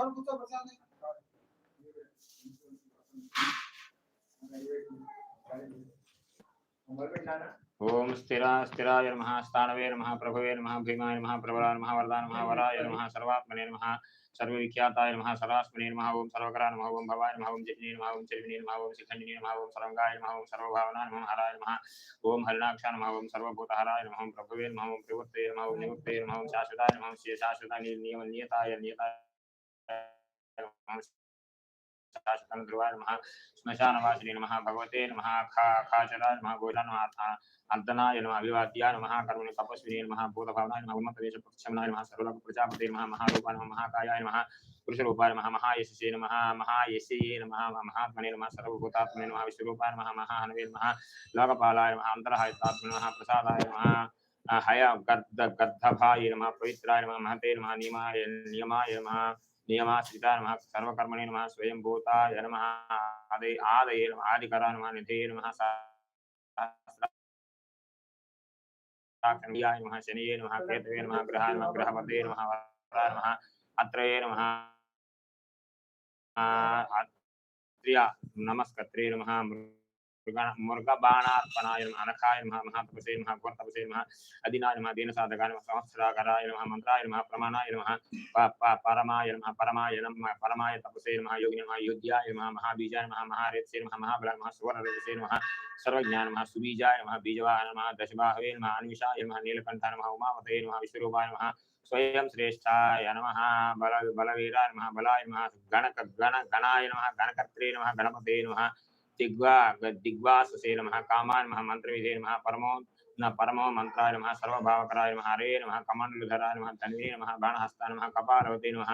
और कुछ बचा नहीं ओम स्थिरा स्थिराय नमः स्थानवे नमः प्रभवे नमः भीमाय नमः प्रबलाय नमः वरदाय नमः वराय नमः सर्वात्मने नमः सर्वविख्याताय नमः सरास्मने नमः ओम सर्वकराय नमः ओम भवाय नमः ओम जटिने नमः ओम चरिविने नमः ओम शिखंडिने नमः ओम सर्वगाय नमः ओम सर्वभावना नमः हराय नमः ओम हरिणाक्षाय नमः ओम सर्वभूतहराय नमः ओम प्रभवे नमः ओम प्रवृत्ते नमः ओम निवृत्ते नमः ओम शाश्वताय नमः ओम नियम नियताय नियताय शाश्वतम गुरुवार नमः। श्मशानवासिने नमः, भगवते नमः, खा, खाचराय नमः गोला नमः अन्तनाय नमः, अभिवाद्याय नमः, कर्मणि तपस्विने नमः, भूतभावनाय नमः उन्मत्तदेशप्रक्षमनाय नमः सर्वलोकप्रजापते नमः, महारूपाय नमः, महाकायाय नमः, पुरुषरूपाय नमः महायशसे नमः महायशये नमः महात्मने नमः, सर्वभूतात्मने नमः, विश्वरूपाय नमः, महाहनवे नमः, लोकपालाय नमः अन्तरहायतात्मने नमः, प्रसादाय नमः हय गर्द गर्दभाय नमः, पवित्राय नमः, महते नमः नियमाय नियमाय नमः। నియమాయ నమ నియమాశ్రితాయ నమ స్వయం భూతాయ నమ ఆదయ ఆదయ నమ ఆదికరా నమ నిధే నమ సహస్రాయ నమ శనియే నమ కేతవే నమ గ్రహ నమ గ్రహపదే నమ వరాయ నమ అత్రయే నమ నమస్కత్రే నమ మృగబాణార్పణాయ నమ అనకాయ నమ మహాతపసే నమ ఘోరతపసే నమ అదినాయ నమ దీన సాధకాయ నమ సంవత్సరాకరాయ నమ మంత్రాయ నమ ప్రమాణాయ నమ పరమాయ నమ పరమాయ నమ పరమాయ తపసే నమ యోగి నమ యోగ్యాయ నమ మహాబీజాయ నమ మహారేత్సే నమ మహాబల నమ సువర్ణరేత్సే నమ సర్వజ్ఞాన నమ సుబీజాయ నమ బీజవాయ నమ దశబాహవే నమ అన్విషాయ నమ నీలకంఠ నమ ఉమావతే నమ విశ్వరూపాయ నమ స్వయం శ్రేష్టాయ నమ బల బలవీరాయ నమ బలాయ నమ గణక గణ గణాయ నమ గణకర్త్రే నమ గణపతే నమ दिग्वा दिग्वाससे नम, कामान महामंत्र विधे परमो न परमो मंत्राय नम, सर्वभावकराय नमः, हरे नम कमंडलधराय नम, धन्वे नम बाणहस्ता नम कपारवते नम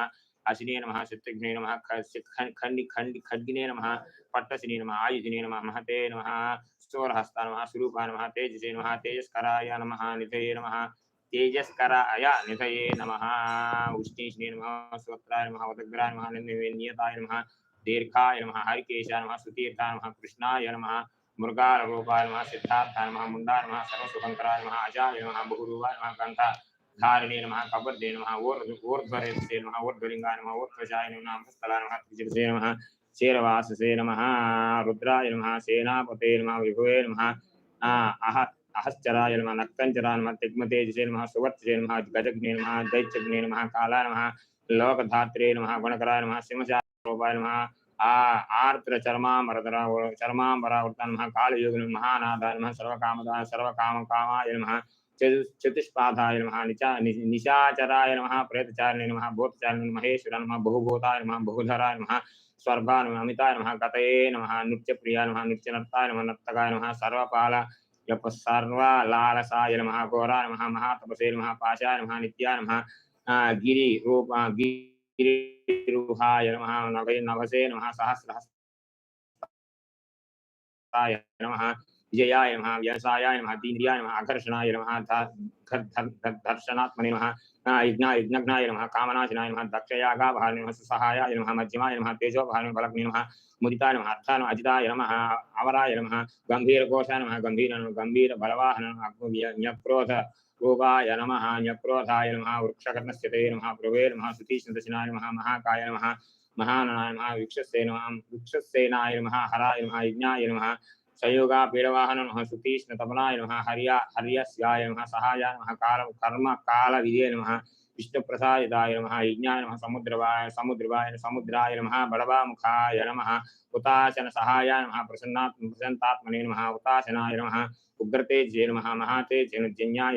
अशिने नम शत्रुघ्ने नम खंड खंड खड्गिने नम पट्टशिने नम, आयुधिने नम, महते नम स्थूलहस्ता नम स्वरूप नम, तेजसे नम, तेजस्कराय नम, निधये नम, तेजस्कराय निधये नम उष्णीशिने नम स्वत्राय नम, वदग्राय नम नियताय नम दीर्घाय नम हरिकेशा नम सुतीर्था नम, कृष्णाय नम मृगाल गोपाल नम सिद्धार्था नम मुंडा नम सर्वसुभंकरा नम अजाय नम बहुरूवा नम गंधा धारणे नम कबर्दे नम ओर्ध्वरे नम ओर्ध्वलिंगा नम ओर्ध्वजाय नम स्थला नम त्रिजसे नम शेरवासे नम, रुद्राय नम, सेनापते नम, विभुवे नम अह, अहश्चराय नम नक्तंचरा नम, तिग्मतेजसे नम, सुवर्तसे नम गजग्ने नम दैत्यग्ने नम काला नम, लोकधात्रे नम गुणकराय नम सिंहचार रूपाय आर्द्र चर्मामरदर चर्मांबरावृता नम कालयोग महानाथा नम सर्वकामदा सर्वकाम कामाय नम चतुष्पाधाय नम, निचा निशाचराय नम, प्रेतचारिणे नम, भूतचारिणे महेश्वरा नम, बहुभूताय नम, बहुधराय नम स्वर्भा नम, अमिताय नम कतये नम, नृत्यप्रियाय नम नृत्यनर्ताय नम, नर्तकाय नम, सर्वपाला सर्वालालसाय नम घोरा नम, महातपसे नम, पाशाय नम, नित्याय नम गिरी रूप गिरी गिरिरुहाय नमः नभे नभसे नमः सहस्रहस्ताय नमः विजयाय नमः व्यसायाय नमः तीन्द्रियाय नमः आकर्षणाय नमः धर्षणात्मने नमः यज्ञाय यज्ञघ्नाय नमः कामनाशनाय नमः दक्षयागाभाय नमः सुसहायाय नमः मध्यमाय नमः तेजोभाय नमः बलग्ने नमः मुदिताय नमः अर्थाय नमः अजिताय नमः अवराय नमः गम्भीरघोषाय नमः गम्भीर गम्भीरबलवाहन अग्निव्यक्रोध నమ నమ గంభీర నమ గంభీర నమ జ్ఞక్రోధ రూపాయ నమ జ్ఞక్రోధాయ నమ వృక్షకర్ణస్థితే నమ ప్రభే నమ సుతీష్ణదశనాయ నమ మహాకాయ నమ మహానాయ నమ వృక్షస్సే నమ వృక్షస్సేనాయ నమ హరాయ నమ యజ్ఞాయ నమ సయోగా పీడవాహన నమ సుతీష్ణ తపనాయ నమ హర్య హర్యస్యాయ నమ సహాయ నమ కాల కర్మ కాల విజయ నమ विष्णुप्रसादिताय नमः यज्ञाय नमः, समुद्रवाय समुद्रवाय, समुद्राय नमः बडवामुखाय नमः उताशनसहायाय नमः प्रसन्नात्म प्रसन्तात्मने नमः उताशनाय नमः, उग्रतेजये नमः नम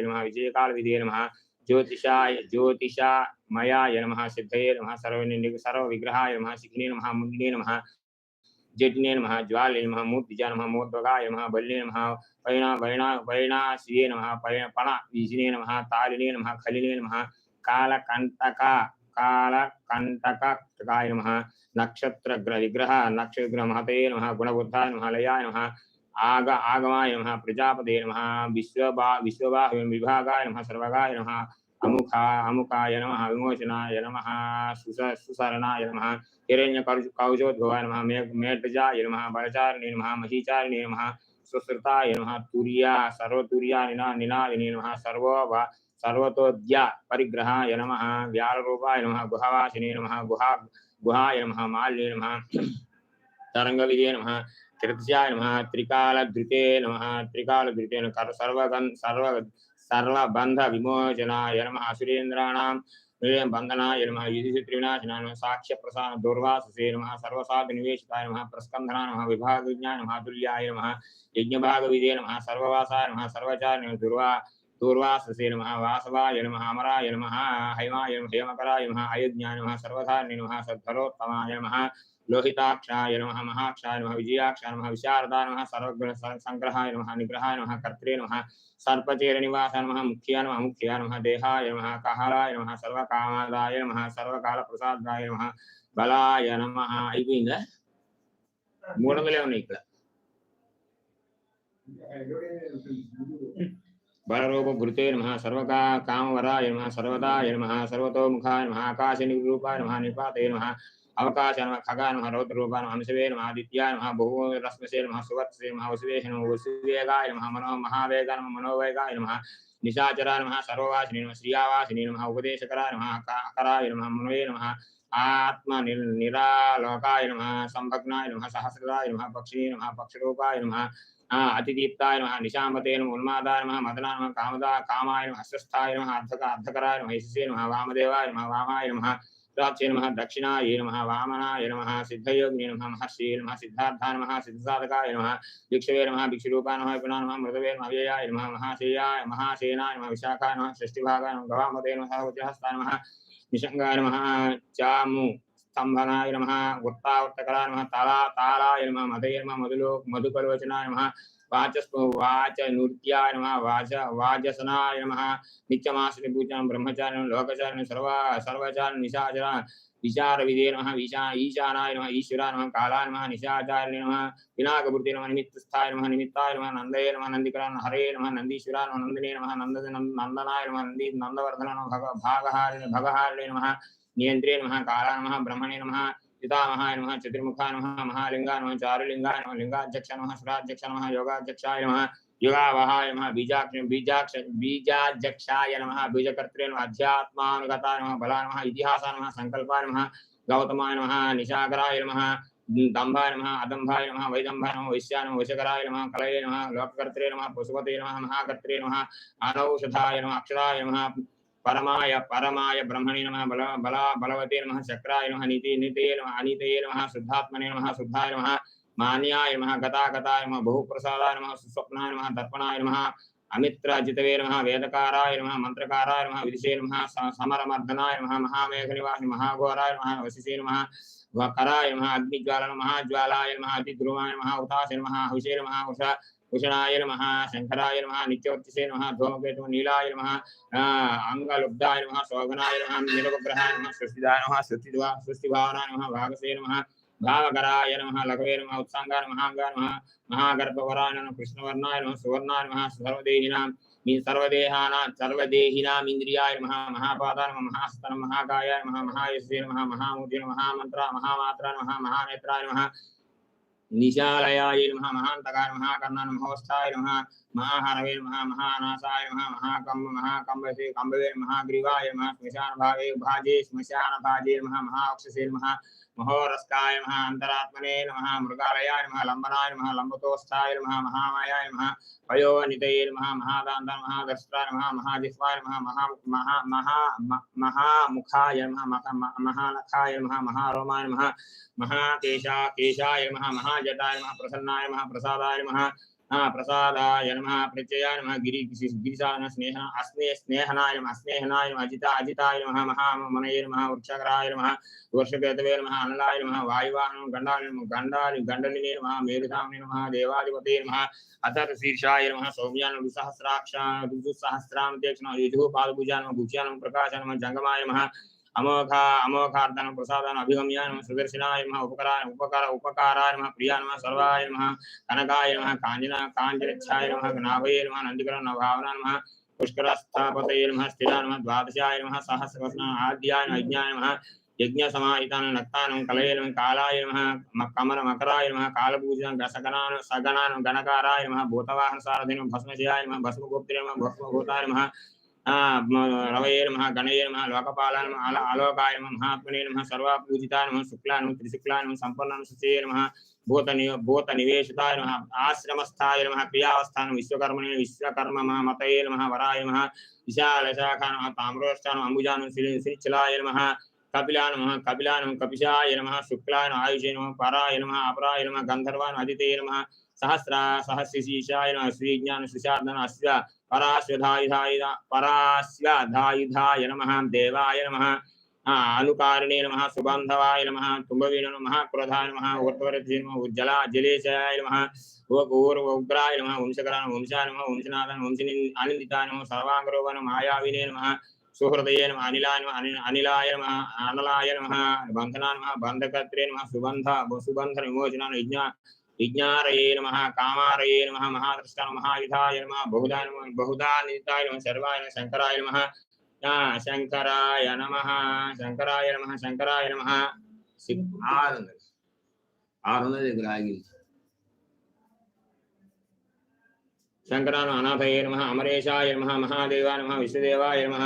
नमः काल नमः, ज्योतिषाय ज्योतिषा मयाय नमः, सिद्धये नमः, सर्वनि सर्वविग्रहाय नमः शिखिने नमः मुण्डिने नमः, जटिने नम ज्वाले नम, मूर्तिजा नम मोद्भगाय नम बल्ये नम, वैणा वैणा वैणाशिये नम पणा बीजिने नम तालिने नम, खलिने नम काल कंटक काल कालकण्टक कालकण्टकाय नमः। नक्षत्रग्रविग्रह नक्षविग्रहमहते नमः, गुणबुद्धाय नमः लयाय नमः, आग, आगमाय नमः, प्रजापते नमः, विश्वबा विश्वबाह विभागाय नमः, सर्वगाय नमः, अमुखा, अमुखाय नमः, विमोचनाय नमः, सुस, सुसरणाय नमः हिरण्यकौशोद्भवाय नमः मे मेटजाय नमः, बलचारिणे नमः, महीचारिणे नमः सुश्रुताय नमः, तुर्या, सर्वतुर्या, निना, निनादिने नमः सर्व वा నమ తుర్యా సర్వతుర్యా నినా నినాదిని నమ సర్వో సర్వతోద్య పరిగ్రహాయ నమ వ్యాళరూపాయ నమ గుహవాసినే నమ గుహా గుహాయ నమ మాల్యే నమ తరంగవిజయ నమ కృత్యాయ నమ త్రికాలధృతే నమ త్రికాలధృతే నమ కర్ సర్వగన్ సర్వ సర్వబంధ విమోచనాయ నమ సురేంద్రాణం బంధనాయ నమ యుధిత్రివినాశనాయ నమ సాక్ష్య ప్రసాద దుర్వాససే నమ సర్వసాధు నివేశితాయ నమ ప్రస్కంధనా నమ విభాగ విజ్ఞాన నమ తుల్యాయ నమ యజ్ఞభాగ విజయ నమ సర్వవాసాయ నమ సర్వచార నమ దుర్వా దూర్వాససే నమ వాసవాయ నమ అమరాయ నమ హైమాయ నమ హేమకరాయ నమ అయజ్ఞాయ నమ సర్వధారణి నమ సద్ధరోత్తమాయ నమ లోహితాక్షాయ నమ మహాక్షాయ నమ విజయాక్షాయ నమ విశారదాయ నమ సర్వగ్ర సంగ్రహాయ నమ నిగ్రహాయ నమ కర్త్రే నమ సర్పచేర నివాస నమ ముఖ్య నమ ముఖ్య నమ దేహాయ నమ కహలాయ నమ సర్వకామాదాయ నమ సర్వకాల ప్రసాదాయ నమ బలాయ నమ అయిపోయిందా మూడు వందలే ఉన్నాయి ఇక్కడ బలరూప భృతే నమ సర్వకా కామవరాయ నమ సర్వదాయ నమ సర్వతోముఖాయ నమ ఆకాశ నిరూపాయ నమ నిపాతయ నమ అవకాశ నమ ఖగా నమ రౌద్రరూప నమ హంసవే నమ ఆదిత్యాయ నమ బహు రశ్మసే నమ సువత్సే నమ వసువేశ నమ వసువేగాయ నమ మనో మహావేగ నమ మనోవేగాయ నమ నిశాచరా నమ సర్వవాసిని నమ శ్రీయావాసిని నమ ఉపదేశకరా నమ అకరాయ నమ మనవే నమ ఆత్మ నిర్ నిరాలోకాయ నమ సంభగ్నాయ నమ సహస్రదాయ నమ పక్షిణే నమ పక్షరూపాయ నమ అతిదీప్తాయ నమ నిశాంబతే నమ ఉన్మాదాయ నమ మదనా నమ కామదా కామాయ నమ హస్తస్థాయ నమ అర్ధక అర్ధకరాయ నమ యశసే నమ వామదేవాయ నమ వామాయ నమ రాత్రి నమ దక్షిణాయ నమ వామనాయ నమ సిద్ధయోగిని నమ మహర్షి నమ సిద్ధార్థాయ నమ సిద్ధసాధకాయ నమ భిక్షవే నమ భిక్షురూపాయ నమ పునా నమ మృతవే నమ వ్యయాయ నమ మహాశయాయ మహాసేనాయ నమ విశాఖాయ నమ షష్ఠిభాగాయ నమ గవామతే నమ సహోజహస్తాయ నమ నిషంగాయ నమ చాము స్తంభనాయ నమ వృత్తావర్తకరాయ నమ తాళా తారాయ నమ మదయ నమ మధులో మధుకలోచనాయ నమ వాచస్వ వాచ నృత్యాయ నమ వాచ వాచసనాయ నమ నిత్యమాసని పూజనం బ్రహ్మచారిణం లోకచారిణం సర్వ సర్వచార నిశాచర విచార విధే నమ విశా ఈశానాయ నమ ఈశ్వరాయ నమ కాలాయ నమ నిశాచార్య నమ వినాకపూర్తి నమ నిమిత్తస్థాయ నమ నిమిత్తాయ నమ నందయ నమ నందికర హరే నమ నందీశ్వరా నమ నందినే నమ నంద నందనాయ నమ నంది నందవర్ధన నమ భగ భాగహారి భగహారిణి నమ नियंत्रे नम, काला नम, ब्रह्मणे नम पितामहाय नम, चतुर्मुखा नम, महालिंगा नम, चारुलिंगा नम, लिंगाध्यक्ष नम, सुराध्यक्ष नम योगाध्यक्षा नम, युगावहाय नम, बीजाक्ष बीजाक्ष बीजाध्यक्षा नम बीजकर्तृ नम अध्यात्मागता नम बला नम इतिहास नम सङ्कल्पाय नम, गौतमाय नम, निशाकराय नम दंभा नम अदंभाय नम वैदंभा नम वैश्या नम, वैशकराय नम, कलये नम लोककर्तृ नम, पशुपते नम महाकर्तृ नम, अनौषधाय नम, अक्षराय नम परमाय परमाय ब्रह्मणे नमः बल बला बलवते नमः चक्राय नमः नीति नीतये नमः अनीतये नमः शुद्धात्मने नमः शुद्धाय नमः मान्याय नमः गतागताय नमः बहुप्रसादाय नमः सुस्वप्नाय नमः दर्पणाय नमः अमित्राजितवे नमः वेदकाराय नमः मन्त्रकाराय नमः विदिशे नमः समरमर्दनाय नमः महामेघनिवासि महाघोराय नमः वशिषे नमः वकराय नमः अग्निज्वाल नमः ज्वालाय नमः अतिध्रुवाय नमः उतासे नमः हविषे नमः उषा నమ నమ శంకరాయ నమ నిత్యవర్తిసే నమ ధూమకేతు నీలాయ నమ అంగలుబ్ధాయ నమ శోభనాయ నమ నిరవగ్రహాయ నమ సృష్టిదాయ నమ సృష్టి సృష్టిభావనాయ నమ భాగసే నమ భావకరాయ నమ లఘవే నమ ఉత్సాంగాయ మహాంగా నమ మహాగర్భవరాయ నమ కృష్ణవర్ణాయ నమ సువర్ణాయ నమ సర్వదేహినాం మీ సర్వదేహానా సర్వదేహినాం ఇంద్రియాయ నమ మహాపాదాయ నమ మహాస్తన మహాకాయ నమ మహాయస్య నమ మహామూర్తి నమ మహామంత్ర మహామాత్ర నమ మహానేత్రాయ నమ నిశాలయాయ నమ మహాంతకాయ మహాకర్ణ మహోస్థాయ నమ महाहरवे, महामहानाशाय, महामहाकम्ब, महाकम्बसे, कम्बवे, महाग्रीवाय, महाश्मशानभागे भाजे श्मशानभाजे महामहाक्षसे महा महोरस्काय महाअंतरात्मने नमः, मृगालयाय नमः लंबनाय नमः लंबतोष्ठाय नमः महामायाय नमः पयोनितये नमः महादान्तर महादर्ष्ट्राय नमः, महाजिह्वाय नमः महा महा महा महामुखाय नमः महानखाय नमः, महारोमाय नमः महाकेशा केशाय नमः, महाजटाय नमः, प्रसन्नाय नमः, प्रसादाय नमः ప్రసాదాయ నమ ప్రసాదాయ నమ ప్రత్యయాయ నమ గిరి గిరిశాన స్నేహ అస్నే స్నేహనాయ నమ స్నేహనాయ నమ అజిత అజితాయ నమ మహామనయ నమ వృక్షకరాయ నమ వర్షకేతవే నమ అనలాయ నమ వాయువాహనం గండాలి నమ గండాలి గండలినే నమ మేరుధామని నమ దేవాధిపతే నమ అతర్ శీర్షాయ నమ సౌమ్యాన ఋసహస్రాక్ష ఋతుసహస్రామధ్యక్షణ యుధు నమ భుజ్యానం ప్రకాశనం జంగమాయ నమ అమోఘ అమోఘార్థన ప్రసాదాన అభిగమ్య నమ సుదర్శనాయ నమ ఉపకరాయ ఉపకార ఉపకారాయ నమ ప్రియ నమ సర్వాయ నమ కనకాయ నమ కాంజన కాంజనఛాయ నమ నాభయ నమ నందికర నభావన నమ పుష్కరస్థాపతయ నమ స్థిర నమ ద్వాదశాయ నమ సహస్రవసన ఆద్యాయ నమ యజ్ఞాయ నమ యజ్ఞ సమాహితాన నక్తానం కలయనం కాలాయ నమ కమల మకరాయ నమ కాలపూజ సగనాన సగనాన గణకారాయ నమ భూతవాహన సారథి నమ భస్మశయాయ నమ భస్మగుప్తి నమ భస్మభూతాయ నమ రవయే నమ గణయే నమ లోకపాలాయ నమ అల అలోకాయ నమ మహాత్మనే నమ సర్వపూజితాయ నమ శుక్లాయ నమ త్రిశుక్లాయ నమ సంపన్న సుచే నమ భూత భూత నివేశితాయ నమ ఆశ్రమస్థాయ నమ క్రియావస్థానం విశ్వకర్మణే విశ్వకర్మ మతయే నమ వరాయ నమ విశాల శాఖ నమ తామ్రోష్టానం అంబుజానం శ్రీ శ్రీచలాయ నమ కపిలాయ నమ కపిలాయ నమ కపిశాయ నమ శుక్లాయ ఆయుషే నమ పరాయ నమ అపరాయ నమ గంధర్వాన్ అదితే నమ సహస్ర సహస్రశీషాయ నమ శ్రీజ్ఞాన సుశార్దన అశ్వ పరాశ్వధాయుధాయుధ పరాశ్వధాయుధాయ నమ దేవాయ నమ అనుకారిణే నమ సుబంధవాయ నమ తుంభవీన నమ క్రోధాయ నమ ఉర్వరతి నమ ఉజ్జల జలేశాయ నమ ఊర్వ ఉగ్రాయ నమ వంశకరాన వంశాయ నమ వంశనాథన వంశని ఆనందితాయ నమ సర్వాంగరోగన మాయావినే నమ సుహృదయ నమ అనిలాయ నమ అనిలాయ నమ అనలాయ నమ బంధనా నమ బంధకత్రే నమ సుబంధ సుబంధ విమోచన యజ్ఞ విజ్ఞారయే నమ కామారయే నమ మహాదృష్ట మహాయుధాయ నమ బహుదా నమ బహుదా నితాయ నమ సర్వాయ నమ శంకరాయ నమ శంకరాయ నమ శంకరాయ నమ శంకరాయ నమ. ఆరు వందలు ఆరు వందల దగ్గర ఆగింది శంకరాను అనాథయే నమ అమరేశాయ నమ మహాదేవాయ నమ విశ్వదేవాయ నమ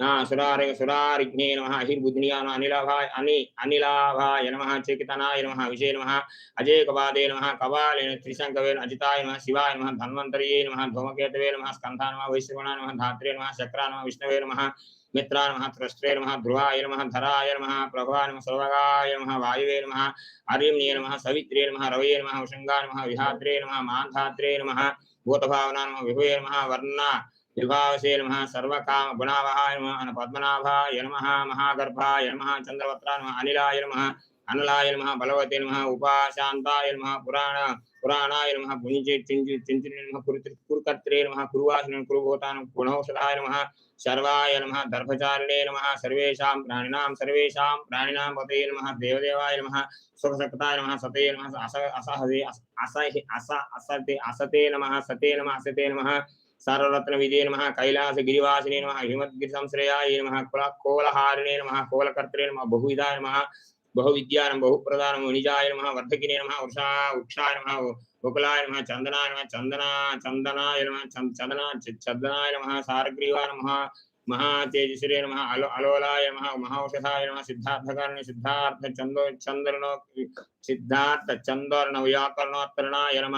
సురారి సురారిజ్ఞే నమ. అహిర్బుద్ధియాన అనిలాభాయ అని అనిలాభాయ నమ. చేకితనాయ నమ. విజయ నమ. అజయ కవాదే నమ. కపాలేన త్రిశంకవే అజితాయ నమ. శివాయ నమ. ధన్వంతరియే నమ. ధూమకేతవే నమ. స్కంధా నమ. వైశ్రవణ నమ. ధాత్రే నమ. శక్రా నమ. విష్ణవే నమ. మిత్రా నమ. త్రష్ట్రే నమ. ధ్రువాయ నమ. ధరాయ నమ. ప్రభా నమ. సర్వగాయ నమ. వాయువే నమ. అర్యమ్నే నమ. సవిత్రే నమ. రవయే నమ. ఉషంగా నమ. విహాత్రే నమ. మాంధాత్రే నమ. భూతభావన నమ. విభుయే నమ. వర్ణ విభావసే నమ సర్వకామ గుణావహాయ నమ అన పద్మనాభాయ నమ మహాగర్భాయ నమ చంద్రవత్ర నమ అనిలాయ నమ అనలాయ నమ బలవతి నమ ఉపాశాంతాయ నమ పురాణ పురాణాయ నమ పుణ్యచే చించి చింతిని నమ కురుకర్త్రే నమ కురువాసిన కురుభూతాన గుణౌషధాయ నమ సర్వాయ నమ దర్భచారిణే నమ సర్వేషాం ప్రాణినాం సర్వేషాం ప్రాణినాం పతే నమ దేవదేవాయ నమ సుఖసక్తాయ నమ సతే నమ అస అసహ అసహి అస అసతే అసతే నమ సతే నమ అసతే నమ సర్వరత్న విజయ నమ. కైలాస గిరివాసినే నమ. హిమద్గిరి సంశ్రయాయ నమ. కుల కోలహారిణే నమ. కోలకర్త్రే నమ. బహువిధా నమ. బహు విద్యానం బహు బహుప్రదానం నిజాయ నమ. వర్ధకినే నమ. వృషా వృక్షాయ నమ. గోకులాయ నమ. చందనాయ నమ. చందన చందనాయ నమ. చందన చందనాయ నమ. సారగ్రీవాయ నమ. మహాతేజశ్రీ నమ. అలో అలోలాయ నమ. మహౌషధాయ నమ. సిద్ధార్థకారణ సిద్ధార్థ చందో చంద్రనో సిద్ధార్థ చందోర్ణ వ్యాకరణోత్తరణాయ నమ.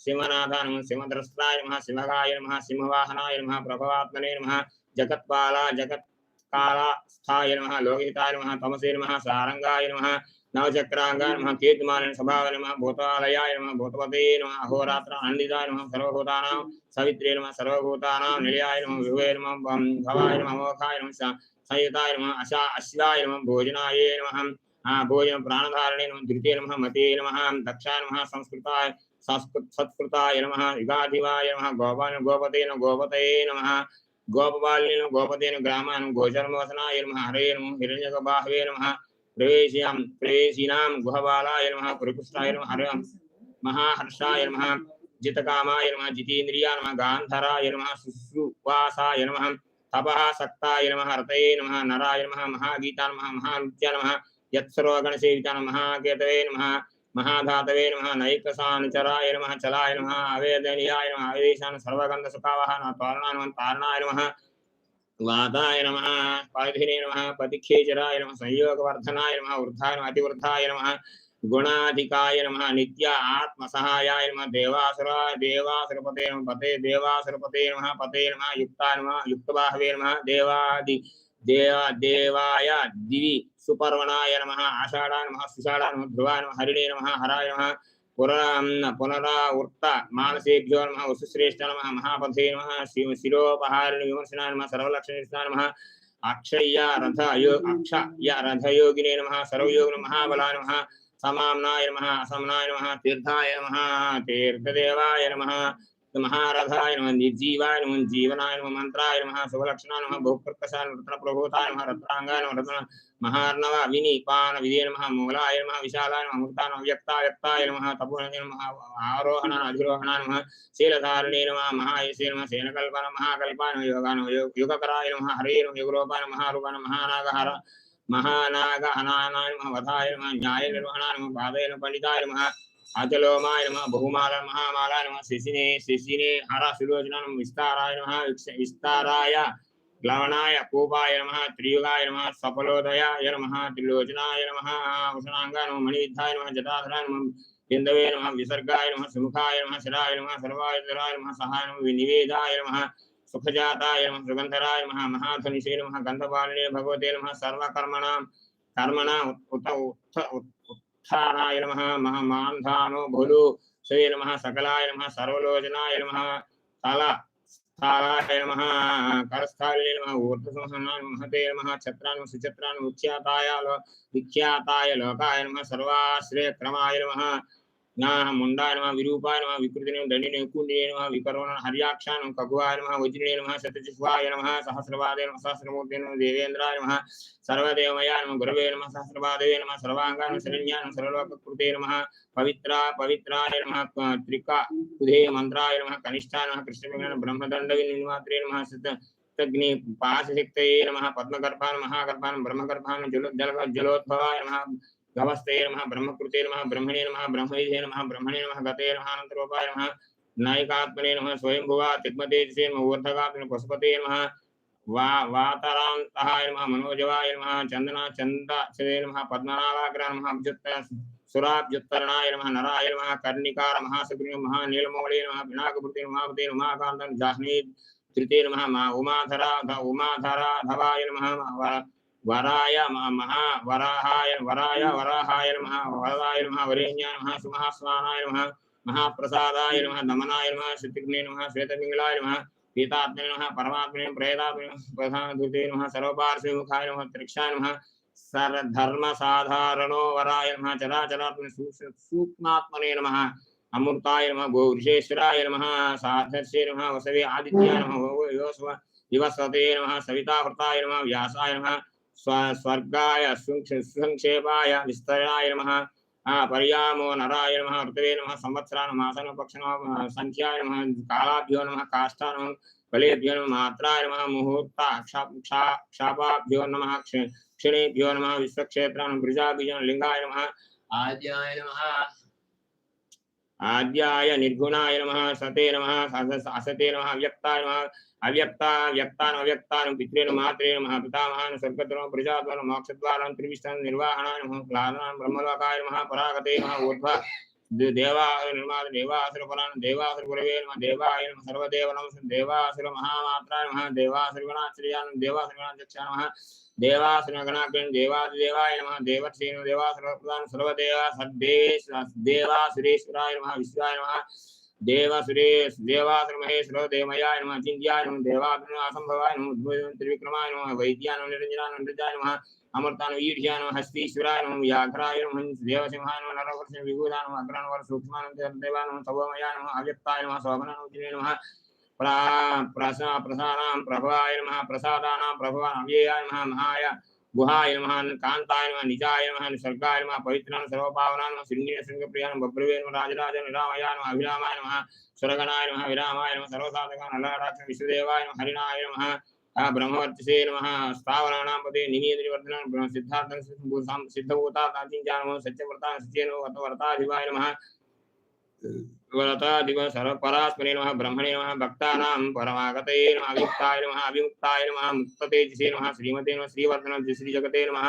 సింహనాథాయ నమ సింహద్రష్టాయ నమ సింహగాయ నమ సింహవాహనాయ నమ ప్రభవాత్మనే నమ జగత్పాల జగత్ కాలస్థాయ నమ లోహితాయ నమ తమసే నమ సారంగాయ నమ నవచక్రాంగాయ నమ కీర్తిమాన స్వభావ నమ భూతాలయాయ నమ భూతపతే నమ అహోరాత్ర ఆనందితాయ నమ సర్వభూతానాం సవిత్రే నమ సర్వభూతానాం నిలయాయ నమ విభవే నమ భవాయ నమ మోఖాయ నమ సంయుతాయ నమ అశా అశ్వాయ నమ భోజనాయ నమ భోజన ప్రాణధారణే నమ ధృతే నమ మతే నమ దక్షాయ నమ సంస్కృతాయ సత్కృతాయ నమ యుగాధివాయ నమ గోపాను గోపతేను గోపతయే నమ గోపబాలిన గోపతేను గ్రామాను గోచరమోసనాయ నమ హరే నమ హిరణ్యగబాహవే నమ ప్రవేశ్యాం ప్రవేశీనాం గుహబాలాయ నమ పురుపుష్టాయ నమ హర మహాహర్షాయ నమ జితకామాయ నమ జితేంద్రియ నమ గాంధరాయ నమ శుశ్రువాసాయ నమ తపః సక్తాయ నమ రతయే నమ నరాయ నమ మహాగీతా నమ మహానృత్య నమ యత్సర్వగణసేవిత నమ మహాకేతవే నమ మహాధాతవే నమ నైకసానుచరాయ నమ చలాయ నమ అవేదనీయాయ నమ అవేశాన సర్వగంధ సుఖావహ నా నమ తారణాయ నమ వాతాయ నమ పాధినే నమ పతిఖేచరాయ నమ సంయోగవర్ధనాయ నమ వృద్ధాయ నమ అతివృద్ధాయ నమ గుణాధికాయ నమ నిత్య ఆత్మ సహాయాయ నమ దేవాసుర దేవాసురపతే నమ పతే దేవాసురపతే నమ పతే నమ యుక్తాయ నమ యుక్తబాహవే నమ దేవాది దేవ దేవాయ దివి సుపర్వణాయ నమ ఆషాఢా నమ సుషాఢా నమ ధ్రువా నమ హరిణే నమ హరాయ నమ పునరా పునరావృత్త మానసేభ్యో నమ వసుశ్రేష్ఠ నమ మహాపథే నమ శివ శిరోపహారిణి విమర్శనా నమ సర్వలక్షణ నమ అక్షయ్య రథ యో అక్షయ రథయోగినే నమ సర్వయోగిన మహాబలా నమ సమామ్నాయ నమ అసమ్నాయ నమ తీర్థాయ నమ తీర్థదేవాయ నమ మహారథాయ నమ నిర్జీవాయ నమ జీవనాయ నమ మంత్రాయ నమ శుభలక్షణాయ నమ బహుప్రకశాయ రత్న ప్రభూతాయ నమ రత్నాంగాయ నమ రత్న మహార్ణవ వినిపాన విజయ నమ మూలాయ నమ విశాలాయ నమ ముక్తాయ నమ వ్యక్తావ్యక్తాయ నమ తపోనయ నమ ఆరోహణ అధిరోహణ నమ శీలధారణే నమ మహాయసే నమ సేనకల్పన మహాకల్పాయ నమ యోగాన యుగకరాయ నమ హరే నమ యుగరూపాయ నమ మహానాగహర మహానాగ హనానాయ నమ వధాయ నమ న్యాయ నిర్వహణాయ నమ పాదయ నమ పండితాయ నమ అచలోమాయ నమ బహుమాల మహామాలాయ నమ శిశినే శిశినే హర సులోచన విస్తారాయ నమ విస్తారాయ లవణాయ కూపాయ నమ త్రియుగాయ నమ సఫలోదయాయ నమ త్రిలోచనాయ నమ ఉషణాంగాయ నమ మణివిద్ధాయ నమ జటాధరాయ నమ బిందవే నమ విసర్గాయ నమ సుముఖాయ నమ శిరాయ నమ సర్వాయుధరాయ నమ సహాయ నమ వినివేదాయ నమ సుఖజాతాయ నమ సుగంధరాయ నమ మహాధనిషే నమ గంధపాలినే భగవతే నమ సర్వకర్మణాం కర్మణ ఉత్త ఉత్థ ఉత్థానాయ నమ మహమాంధానో భులు శ్రీ నమ సకలాయ నమ సర్వలోచనాయ నమ తల స్థాలాయ నమ. కరస్థాళే నమ. ఊర్ధ్వసంహనాయ మహతే నమ. ఛత్రాన్ సుఛత్రాన్ ముఖ్యాతాయ విఖ్యాతాయ లోకాయ నమ. సర్వాశ్రయ క్రమాయ నమ. జ్ఞాన ముండాయ నమ విరూపాయ నమ వికృతిని దండిని కుండినే నమ వికరోణ హర్యాక్షాయ నమ కగువాయ శతచిహ్వాయ నమ సహస్రవాదే నమ సహస్రమూర్తి నమ దేవేంద్రాయ నమ సర్వదేవమయాయ నమ గురవే నమ సహస్రపాదవే నమ సర్వాంగాయ నమ సర్వలోకృతే నమ పవిత్ర పవిత్రాయ నమ త్రిక కుధే మంత్రాయ నమ కనిష్టాన కృష్ణ బ్రహ్మదండ నిర్మాత్రే నమ సిద్ధ అగ్ని పాశశక్తయే నమ పద్మగర్భాన్ మహాగర్భాన్ బ్రహ్మగర్భాన్ జల జల జలోద్భవాయ నమ गवस्ते नम, ब्रह्मकृते नम, ब्रह्मणे नम, ब्रह्मविधे नम, ब्रह्मणे नम, गते नम अनंतरूपाय नम, नायिकात्मने नम, स्वयंभुवा तिग्मतेजसे नम ऊर्धगात्मने पशुपते नम, वा वातरान्तहाय नमः, मनोजवाय नम चंदना चंद नमः पद्मनाभाग्र नम अभ्युत सुराभ्युत्तरणाय नम, नराय नम कर्णिकार महासुग्रीव महानीलमौले नम पते नम उमाकान्तं जाह्नी तृतीय नम उमाधरा उमाधरा धवाय नम वराय वराहाय वराय, वराहाय नमः, वरदाय नमः वरेण्याय नमः सुमहास्वानाय नमः, महाप्रसादाय नमः दमनाय नमः, श्रुतिघ्ने नमः श्वेतपिङ्गलाय नमः, पीतात्मने नमः, परमात्मने प्रेतात्मने नमः सर्वपार्श्वमुखाय नमः, त्रिक्षाय नमः, सर्वधर्मसाधारणो वराय नमः, चराचरात्मने सूक्ष्मात्मने नमः अमृताय नमः गोवृषेश्वराय नमः साधस्ये नमः, वसवे आदित्याय नमः योस्व नमः सवितावृताय नमः, व्यासाय नमः స్వర్గాయ సుంక్ష- సుసంక్షేపాయ విస్తరణాయ నమ. పర్యామో నరాయ నమ ఋతవే నమ సంవత్సరాన మాసన పక్షణ సంఖ్యాయ నమ కాలాభ్యో నమ కాష్టా నమ బలేభ్యో నమ మాత్రాయ నమ ముహూర్త క్షా- క్షా- క్షాపాభ్యో నమ క్ష- క్షిణేభ్యో నమ విశ్వక్షేత్రానం బృజాభీజం లింగాయ నమ. ఆద్యాయ నమ. ఆద్యాయ నిర్గుణాయ నమ సతే నమ అసతే నమ అవ్యక్తాయ నమ అవ్యక్త వ్యక్తానం అవ్యక్తానం పిత్రేణ మాత్రే నమ పితామహాన్ స్వర్గద్రం ప్రజాద్వారం మోక్షద్వారం త్రివిష్టం నిర్వాహణాయ నమ బ్రహ్మలోకాయ నమ పరాగతే నమ ఊర్ధ్వ దేవాసుర నిర్మాత దేవాసుర పురాణ దేవాసుర గురవే నమ దేవాయ నమ సర్వదేవ నమ దేవాసుర మహామాత్రాయ నమ దేవాసుర గణాశ్రయానం దేవాసుర గుణాధ్యక్ష నమ దేవాసుర గణాగ్రం దేవాదిదేవాయ నమ దేవశ్రీను దేవాసుర ప్రధాన సర్వదేవ సద్దేవేశ దేవాసురేశ్వరాయ నమ విశ్వాయ నమ దేవసురే దేవాసుర మహేశ్వర దేవమయాయ నమ చింద్యాయ నమ దేవాసుర అసంభవాయ నమ ఉద్భవం త్రివిక్రమాయ నమ వైద్యాన నిరంజనాయ నిరంజాయ నమ అమృతాన వీర్యాయ నమ హస్తీశ్వరాయ నమ వ్యాఘ్రాయ నమ దేవసింహాయ నమ నరవర్ష విభూదాయ నమ అగ్రానవర సూక్ష్మాన దేవాయ నమ సవమయాయ నమ అవ్యక్తాయ నమ శోభన నమ ప్రా ప్రస ప్రసానాం ప్రభవాయ నమ ప్రసాదానాం ప్రభవాన్ అవ్యయాయ నమ మహాయ గుహాయ నమ కాంతాయ నమ నిజాయ నమ స్వర్గాయ నమ పవిత్రాన సర్వపావనాయ నమ శృంగేన శృంగప్రియాయ నమ బభ్రవే నమ రాజరాజ నిరామయాయ నమ అభిరామాయ నమ సురగణాయ నమ విరామాయ నమ సర్వసాధకాయ నల్లరాక్ష విశ్వదేవాయ నమ హరిణాయ నమ ఆ బ్రహ్మవర్తిసే నమ స్థావరాణాం పదే నిమీంద్రివర్ధన బ్రహ్మ సిద్ధార్థం సిద్ధభూతా తాచించానమ సత్యవ్రతా సత్యేన వరతాధివాయ నమ వరతాదివ సర్వపరాస్మనే నమ బ్రహ్మణే నమ భక్తానాం పరమాగతే నమ అవిముక్తాయ నమ అవిముక్తాయ నమ ముక్తతేజసే నమ శ్రీమతే నమ శ్రీవర్ధన శ్రీ జగతే నమ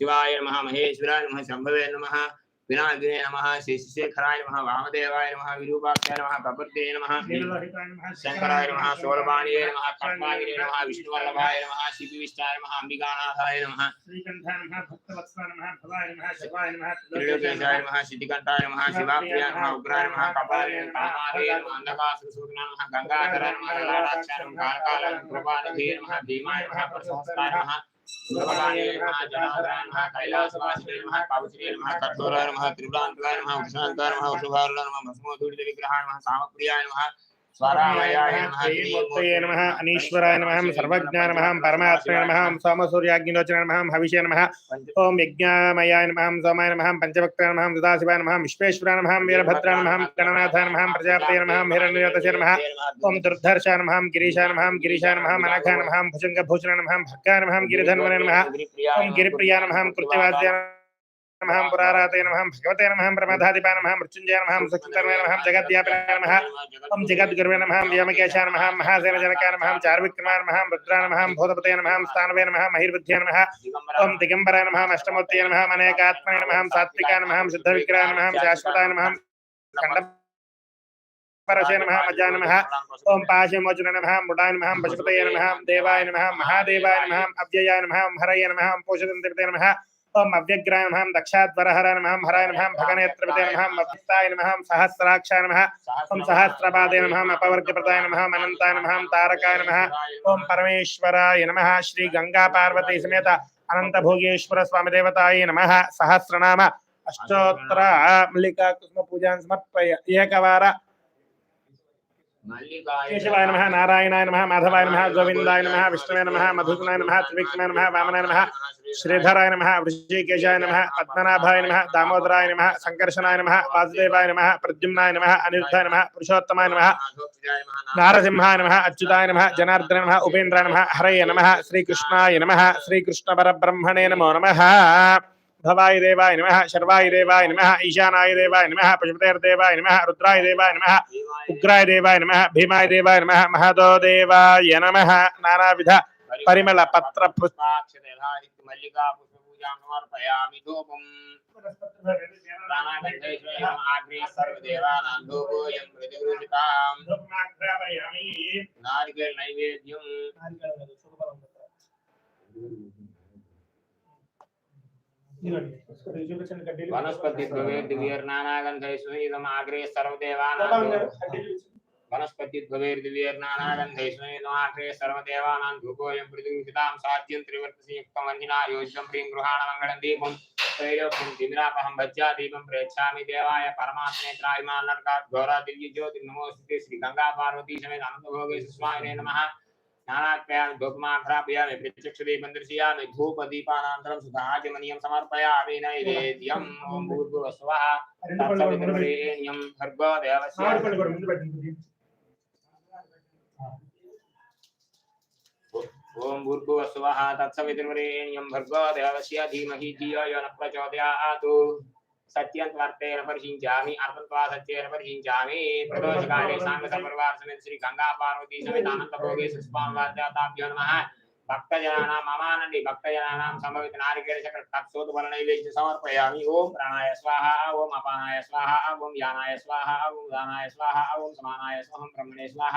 శివాయ నమ మహేశ్వరాయ నమ శంభవే నమ विनागिरे नमः शेषिशेखराय नमः वामदेवाय नमः विरूपाक्षाय नमः प्रपद्ये नमः शंकराय नमः सौरभाणिये नमः कर्मागिरे नमः विष्णुवल्लभाय नमः शिवविष्टाय नमः अम्बिकानाथाय नमः। श्रीकण्ठाय नमः भक्तवत्सलाय नमः भवाय नमः शिवाय नमः त्रिलोकेशाय नमः सिद्धिकण्ठाय नमः शिवाप्रियाय नमः उग्राय नमः कपालाय नमः कामारे नमः अन्धकासुरसूरिणाय नमः नमः ललाटाक्षाय नमः कालकालाय नमः कृपानिधे नमः सुब्रमण्ये महा जनार्दनाय महा कैलासवासिने महा कावचिने महा कर्तोराय नमः महा नमः महा श्रीमत्तये अनीश्वराय नमः सर्वज्ञाय नमः परमात्मने नमः सोमसूर्याग्निलोचनाय नमः हविषे नमः ॐ यज्ञामयाय नमः सोमाय नमः पञ्चभक्ताय नमः सदाशिवाय नमः विश्वेश्वराय नमः वीरभद्राय नमः गणनाथाय नमः प्रजापतये नमः हिरण्यतसे नमः ॐ दुर्धर्षाय नमः गिरीशाय नमः गिरीशाय नमः मनखाय नमः नमः भक्ताय नमः गिरिधन्वने नमः गिरिप्रियाय नमः कृत्यवाद्याय पुराराते नमः भगवते नमः प्रमदाधिपाय नमः मृत्युञ्जय नमः सुखितर्वे नमः जगद्व्यापिने नमः ओम जगद्गुरुवे नमः व्योमकेशाय नमः महासेनजनकाय नमः चार्विक्रमाय नमः रुद्राय नमः भूतपते नमः स्थानवे नमः महिर्बुद्ध्यै नमः ओम दिगंबराय नमः अष्टमूर्तये नमः अनेकात्मने नमः सात्विकाय नमः सिद्धविग्रहाय नमः शाश्वताय नमः खण्डपरशे नमः मज्जाय नमः ओम पाशमोचन नमः मुडाय नमः पशुपतये नमः देवाय नमः महादेवाय नमः अव्ययाय नमः हरये नमः पोषदन्तिपते नमः ओम अव्यग्राय नमः दक्षाध्वरहराय नमः, हराय नमः भगनेत्रपते नमः मभक्ताय नमः, सहस्राक्षाय नमः ओम सहस्रपादे नमः, अपवर्गप्रदाय नमः, अनन्ताय नमः, तारकाय नमः ओम परमेश्वराय नमः श्री गंगा पार्वती समेत अनंत भोगेश्वर स्वामी देवताय नमः, सहस्रनाम अष्टोत्तर मल्लिका कुसुम पूजां समर्पय, एकवार కేశవాయ నమ నారాయణాయ నమ మాధవాయ నమ గోవిందాయ నమ విష్ణువే నమ మధుకునాయ నమ త్రివిక్రమాయ నమ వామనాయ నమ శ్రీధరాయ నమ వృషికేశాయ నమ పద్మనాభాయ నమ దామోదరాయ నమ సంకర్షణాయ నమ వాసుదేవాయ నమ ప్రద్యుమ్నాయ నమ అనిరుద్ధాయ నమ పురుషోత్తమాయ నమ నారసింహాయ నమ అచ్యుతాయ నమ జనార్దన నమ ఉపేంద్రాయ నమ హరయ నమ శ్రీకృష్ణాయ నమ శ్రీకృష్ణ పరబ్రహ్మణే నమో నమ. भवाय देवाय नमः शर्वाय देवाय नमः ईशानाय देवाय नमः पशुपतेर्देवाय नमः रुद्राय देवाय नमः उग्राय देवाय नमः भीमाय देवाय नमः महदो देवाय नमः नानाविध परिमल पत्र मल्लिका पुष्प వనస్పతి భవేత్ దివ్యర్నానాగంధైషు ఇదం ఆగ్రే సర్వదేవానాం వనస్పతి భవేర్ దివ్యర్నానాగంధైషు ఇదం ఆగ్రే సర్వదేవానాం ధూపోయం పృథివితాం సాధ్యం త్రివర్త సంయుక్తం వందినా యోజ్యం ప్రియం గృహాణ మంగళం దీపం त्रैलोक्यं दिमिरापहं भज्यादीपं प्रयच्छामि देवाय परमात्मे त्रायमानर्कात् घोरा दिव्यज्योतिर्नमोऽस्तु श्रीगङ्गापार्वती समेत अनन्दभोगे स्वामिने नमः स्नानात्मयामि धूपमाघ्रापयामि प्रत्यक्षदीपं दर्शयामि धूपदीपानान्तरं सुधाचमनीयं समर्पयामि नैवेद्यम्। ॐ भूर्भुवस्वः तत्सवितुर्वरेण्यं भर्गो देवस्य ॐ भूर्भुवस्वः तत्सवितुर्वरेण्यं भर्गो देवस्य धीमहि धियो यो न प्रचोदयात्। సత్యం త్వర్తేన పరిశించామి అర్థం త్వా సత్యేన పరిశించామి ప్రదోషకాలే సాంగ సపరివార సమేత శ్రీ గంగా పార్వతీ సమేత అనంత భోగేశ్వర స్వామి వాద్యాతాభ్యో నమ భక్తజనానాం అమానండి భక్తజనానాం సంభవిత నారికేళ చక్ర తత్సోతు వలనైవేద్య సమర్పయామి ఓం ప్రాణాయ స్వాహ ఓం అపానాయ స్వాహ ఓం యానాయ స్వాహ ఓం దానాయ స్వాహ ఓం సమానాయ స్వాహం బ్రహ్మణే స్వాహ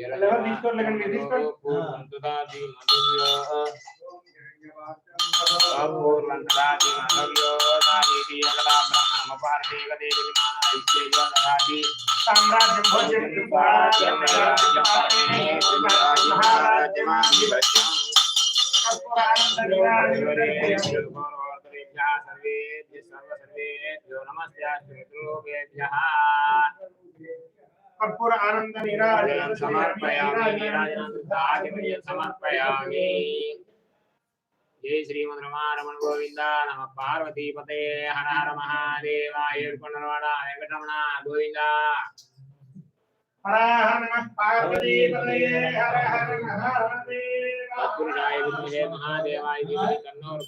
ఎవరు తీసుకోలేకండి మీరు తీసుకోండి कर्पूर आनंद निराजन समर्पयामि निराजन दाधिपति समर्पयामि जय श्रीमद रमारमण गोविंदा नम पार्वती पते हर हर महादेवा एडकोंडरवाड़ा वेंकटरमण गोविंदा हर हर नमः पार्वती पते हर हर महादेवा पुरुषाय विद्महे महादेवाय धीमहि तन्नो